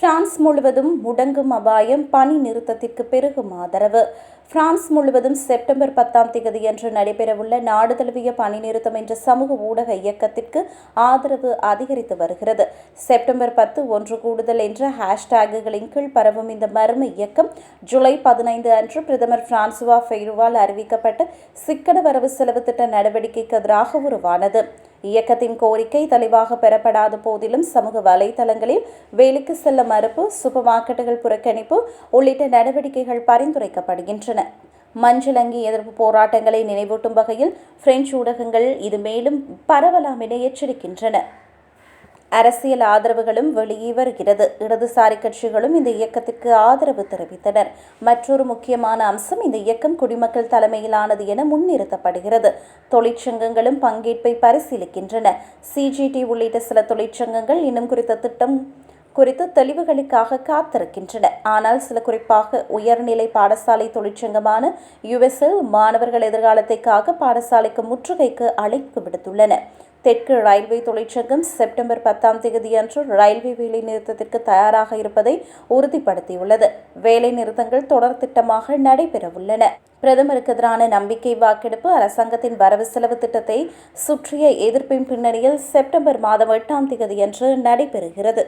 France முழுவதும் முடங்கும் அபாயம் பணி நிறுத்தத்திற்கு பெருகும் ஆதரவு. பிரான்ஸ் முழுவதும் செப்டம்பர் பத்தாம் தேதியன்று நடைபெறவுள்ள நாடு தழுவிய பணி நிறுத்தம் என்ற சமூக ஊடக இயக்கத்திற்கு ஆதரவு அதிகரித்து வருகிறது. செப்டம்பர் பத்து ஒன்று கூடுதல் என்ற ஹேஷ்டேகுகளின் கீழ் பரவும் இந்த மர்ம இயக்கம் ஜூலை பதினைந்து அன்று பிரதமர் பிரான்சுவா ஃபெய்ருவால் அறிவிக்கப்பட்ட சிக்கன வரவு செலவு திட்ட நடவடிக்கைக்கு எதிராக உருவானது. இயக்கத்தின் கோரிக்கை தெளிவாக பெறப்படாத போதிலும் சமூக வலைதளங்களில் வேலைக்கு செல்ல மறுப்பு சூப்பர் மார்க்கெட்டுகள் புறக்கணிப்பு உள்ளிட்ட நடவடிக்கைகள் பரிந்துரைக்கப்படுகின்றன. மஞ்சளங்கி எதிர்ப்பு போராட்டங்களை நினைவூட்டும் வகையில் பிரெஞ்சு ஊடகங்கள் இது மேலும் பரவலாம் என எச்சரிக்கின்றன. அரசியல் ஆதரவுகளும் வெளியே வருகிறது. இடதுசாரி கட்சிகளும் இந்த இயக்கத்திற்கு ஆதரவு தெரிவித்தனர். மற்றொரு முக்கியமான அம்சம் இந்த இயக்கம் குடிமக்கள் தலைமையிலானது என முன்னிறுத்தப்படுகிறது. தொழிற்சங்கங்களும் பங்கேற்பை பரிசீலிக்கின்றன. சிஜிடி உள்ளிட்ட சில தொழிற்சங்கங்கள் இன்னும் குறித்த திட்டம் குறித்து தெளிவுகளுக்காக காத்திருக்கின்றன. ஆனால் சில குறிப்பாக உயர்நிலை பாடசாலை தொழிற்சங்கமான யுஎஸ்எல் மாணவர்கள் எதிர்காலத்தைக்காக பாடசாலைக்கு முற்றுகைக்கு அழைப்பு விடுத்துள்ளன. தெற்கு ரயில்வே தொழிற்சங்கம் செப்டம்பர் பத்தாம் தேதியன்று ரயில்வே வேலை நிறுத்தத்திற்கு தயாராக இருப்பதை உறுதிப்படுத்தியுள்ளது. வேலை நிறுத்தங்கள் தொடர் திட்டமாக நடைபெறவுள்ளன. பிரதமருக்கு எதிரான நம்பிக்கை வாக்கெடுப்பு அரசாங்கத்தின் வரவு செலவு திட்டத்தை சுற்றிய எதிர்ப்பின் பின்னணியில் செப்டம்பர் மாதம் எட்டாம் தேதியன்று நடைபெறுகிறது.